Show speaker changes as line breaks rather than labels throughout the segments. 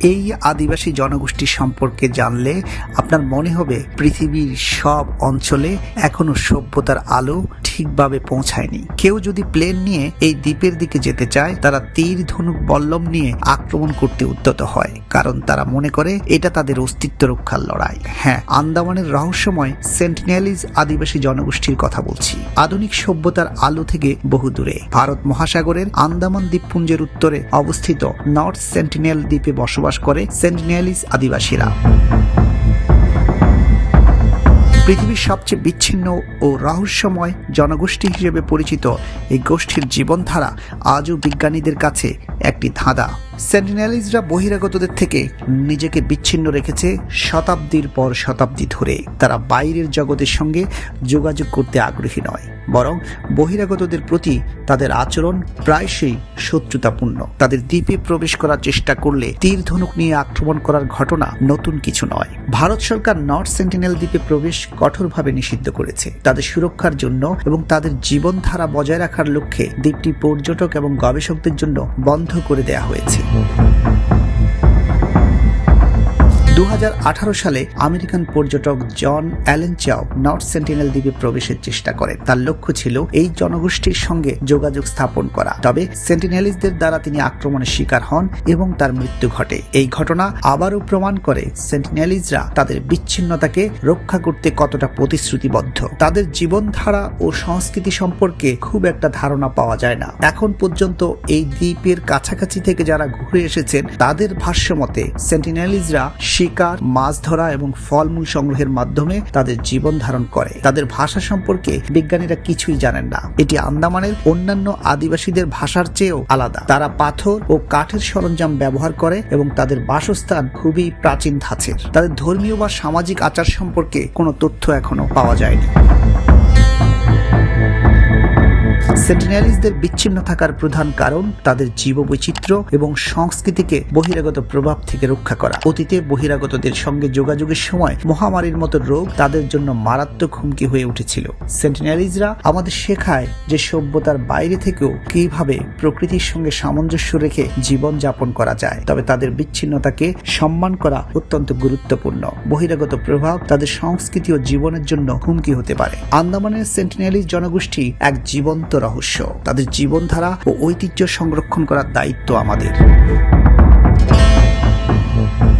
এই আদিবাসী জনগোষ্ঠী সম্পর্কে জানলে আপনার মনে হবে পৃথিবীর সব অঞ্চলে এখনও সভ্যতার আলো ঠিকভাবে পৌঁছায়নি। কেউ যদি প্লেন নিয়ে এই দ্বীপের দিকে যেতে চায়, তারা তীর, ধনুক, বল্লম নিয়ে আক্রমণ করতে উদ্যত হয়, কারণ তারা মনে করে এটা তাদের অস্তিত্ব রক্ষার লড়াই। হ্যাঁ আন্দামানের রহস্যময় সেন্টিনেলিজ আদিবাসী জনগোষ্ঠীর কথা বলছি। আধুনিক সভ্যতার আলো থেকে বহু দূরে। ভারত মহাসাগরের আন্দামান দ্বীপপুঞ্জের উত্তরে অবস্থিত নর্থ সেন্টিনেল দ্বীপে বসবাস করে সেন্টিনিয়ালিস আদিবাসীরা। পৃথিবীর সবচেয়ে বিচ্ছিন্ন ও রহস্যময় জনগোষ্ঠী হিসেবে পরিচিত এই গোষ্ঠীর জীবনধারা আজও বিজ্ঞানীদের কাছে একটি ধাঁধা। সেন্টিনেলিজরা বহিরাগতদের থেকে নিজেকে বিচ্ছিন্ন রেখেছে শতাব্দীর পর শতাব্দী ধরে। তারা বাইরের জগতের সঙ্গে যোগাযোগ করতে আগ্রহী নয়, বরং বহিরাগতদের প্রতি তাদের আচরণ প্রায়শই শত্রুতাপূর্ণ। তাদের দ্বীপে প্রবেশ করার চেষ্টা করলে তীর ধনুক নিয়ে আক্রমণ করার ঘটনা নতুন কিছু নয়। ভারত সরকার নর্থ সেন্টিনেল দ্বীপে প্রবেশ কঠোরভাবে নিষিদ্ধ করেছে। তাদের সুরক্ষার জন্য এবং তাদের জীবনধারা বজায় রাখার লক্ষ্যে দ্বীপটি পর্যটক এবং গবেষকদের জন্য বন্ধ করে দেয়া হয়েছে। Música দু হাজার আঠারো সালে আমেরিকান পর্যটক John Allen Chau North Sentinel দ্বীপে প্রবেশের চেষ্টা করেন তার লক্ষ্য ছিল এই জনগোষ্ঠীর সঙ্গে যোগাযোগ স্থাপন করা। তবে সেন্টিনেলিসদের দ্বারা তিনি আক্রমণের শিকার হন এবং তার মৃত্যু ঘটে। এই ঘটনা আবারও প্রমাণ করে সেন্টিনেলিজরা তাদের বিচ্ছিন্নতাকে রক্ষা করতে কতটা প্রতিশ্রুতিবদ্ধ। তাদের জীবনধারা ও সংস্কৃতি সম্পর্কে খুব একটা ধারণা পাওয়া যায় না। এখন পর্যন্ত এই দ্বীপের কাছাকাছি থেকে যারা ঘুরে এসেছেন, তাদের ভাষ্য ভাষ্যমতে সেন্টিনেলিজরা শিকার, মাছ ধরা এবং ফলমূল সংগ্রহের মাধ্যমে তাদের জীবন ধারণ করে। তাদের ভাষা সম্পর্কে বিজ্ঞানীরা কিছুই জানেন না। এটি আন্দামানের অন্যান্য আদিবাসীদের ভাষার চেয়েও আলাদা। তারা পাথর ও কাঠের সরঞ্জাম ব্যবহার করে এবং তাদের বাসস্থান খুবই প্রাচীন ধাঁচের। তাদের ধর্মীয় বা সামাজিক আচার সম্পর্কে কোনো তথ্য এখনও পাওয়া যায়নি। সেন্টিনালিসদের বিচ্ছিন্ন থাকার প্রধান কারণ তাদের জীববৈচিত্র্য এবং সংস্কৃতিকে বহিরাগত প্রভাব থেকে রক্ষা করা। অতীতে বহিরাগতদের সঙ্গে যোগাযোগের সময় মহামারীর মতো রোগ তাদের জন্য মারাত্মক হুমকি হয়ে উঠেছিল। সেন্টিনালিজরা আমাদের শেখায় যে সভ্যতার বাইরে থেকেও কীভাবে প্রকৃতির সঙ্গে সামঞ্জস্য রেখে জীবন যাপন করা যায়। তবে তাদের বিচ্ছিন্নতাকে সম্মান করা অত্যন্ত গুরুত্বপূর্ণ। বহিরাগত প্রভাব তাদের সংস্কৃতি ও জীবনের জন্য হুমকি হতে পারে। আন্দামানের সেন্টিনালিজ জনগোষ্ঠী এক জীবন্ত রহস্য, তাদের জীবনধারা ও ঐতিহ্য সংরক্ষণ করার দায়িত্ব আমাদের।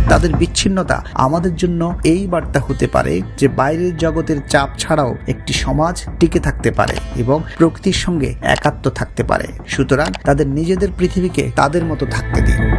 তাদের বিচ্ছিন্নতা আমাদের জন্য এই বার্তা হতে পারে যে বাইরের জগতের চাপ ছাড়াও একটি সমাজ টিকে থাকতে পারে এবং প্রকৃতির সঙ্গে একাত্ম থাকতে পারে। সুতরাং তাদের নিজেদের পৃথিবীকে তাদের মতো থাকতে দিন।